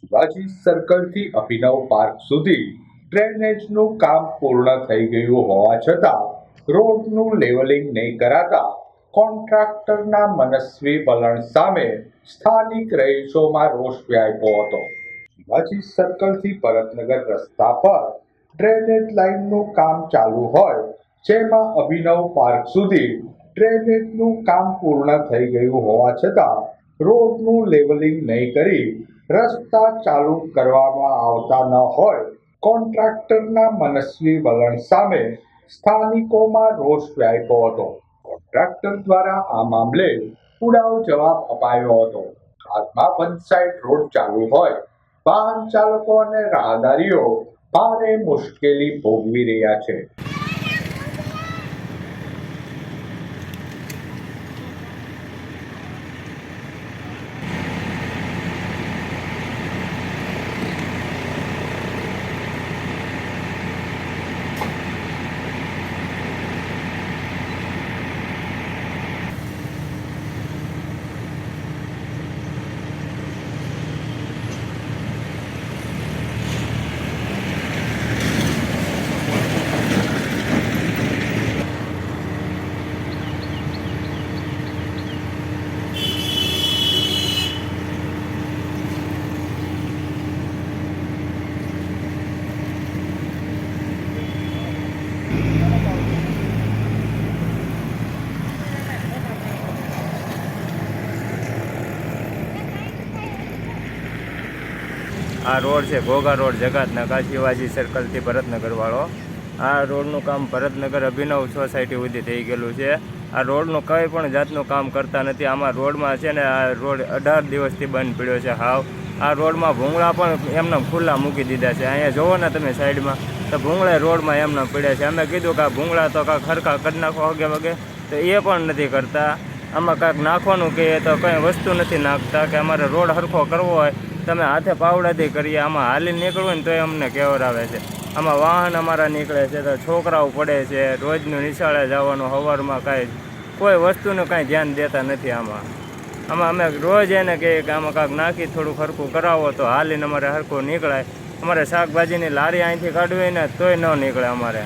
શિવાજી સર્કલથી અભિનવ park સુધી ડ્રેનેજનું કામ પૂર્ણ થઈ ગયું હોવા છતાં રોડનું લેવલિંગ નહીં કરાતા કોન્ટ્રાક્ટરના મનસ્વી વલણ સામે સ્થાનિક રહીશોમાં રોષ વ્યાપ્યો હતો. શિવાજી સર્કલથી ભરતનગર રસ્તા પર ડ્રેનેજ લાઇનનું કામ ચાલુ હોય, જેમાં અભિનવ પાર્ક સુધી ડ્રેનેજનું કામ પૂર્ણ થઈ ગયું હોવા છતાં રોડનું લેવલિંગ નહીં કરી રસ્તા ચાલુ કરવામાં આવતા ન હોય. કોન્ટ્રાક્ટરના મનસ્વી વલણ સામે સ્થાનિકોમાં રોષ વ્યાપ્યો હતો. કોન્ટ્રાક્ટર દ્વારા આ મામલે ઉડાવ જવાબ અપાયો હતો. હાલમાં પંચાયત રોડ ચાલુ હોય. વાહન ચાલકો અને રાહદારીઓ ભારે મુશ્કેલી ભોગવી રહ્યા છે. આ રોડ છે ઘોઘા રોડ જગાતનગર શિવાજી સર્કલથી ભરતનગરવાળો આ રોડનું કામ ભરતનગર અભિનવ સોસાયટી સુધી થઈ ગયેલું છે. આ રોડનું કંઈ પણ જાતનું કામ કરતા નથી. આમાં રોડમાં છે ને આ રોડ અઢાર દિવસથી બંધ પડ્યો છે હાવ. આ રોડમાં ભૂંગળા પણ એમને ખુલ્લા મૂકી દીધા છે. અહીંયા જોવો ને તમે સાઈડમાં, તો ભૂંગળા રોડમાં એમને પડ્યા છે. અમે કીધું કે આ ભૂંગળા તો કાંઈ ખરખા કરી નાખો વગે વગે. તો એ પણ નથી કરતા. આમાં કાંઈક નાખવાનું કહીએ તો કંઈ વસ્તુ નથી નાખતા કે અમારે રોડ હરખો કરવો હોય તમે હાથે પાવડાથી કરીએ, આમાં હાલી નીકળવું ને તોય અમને કેવરાવે છે. આમાં વાહન અમારા નીકળે છે, તો છોકરાઓ પડે છે, રોજનું નિશાળે જવાનું, હવારમાં કાંઈ કોઈ વસ્તુનું કાંઈ ધ્યાન દેતા નથી આમાં. આમાં અમે રોજ એને કહીએ કે આમાં કાંક નાખી, થોડું ખરખું કરાવો, તો હાલીને અમારે હરખું નીકળાય. અમારે શાકભાજીની લારી અહીંથી કાઢવી ને તોય ન નીકળે અમારે.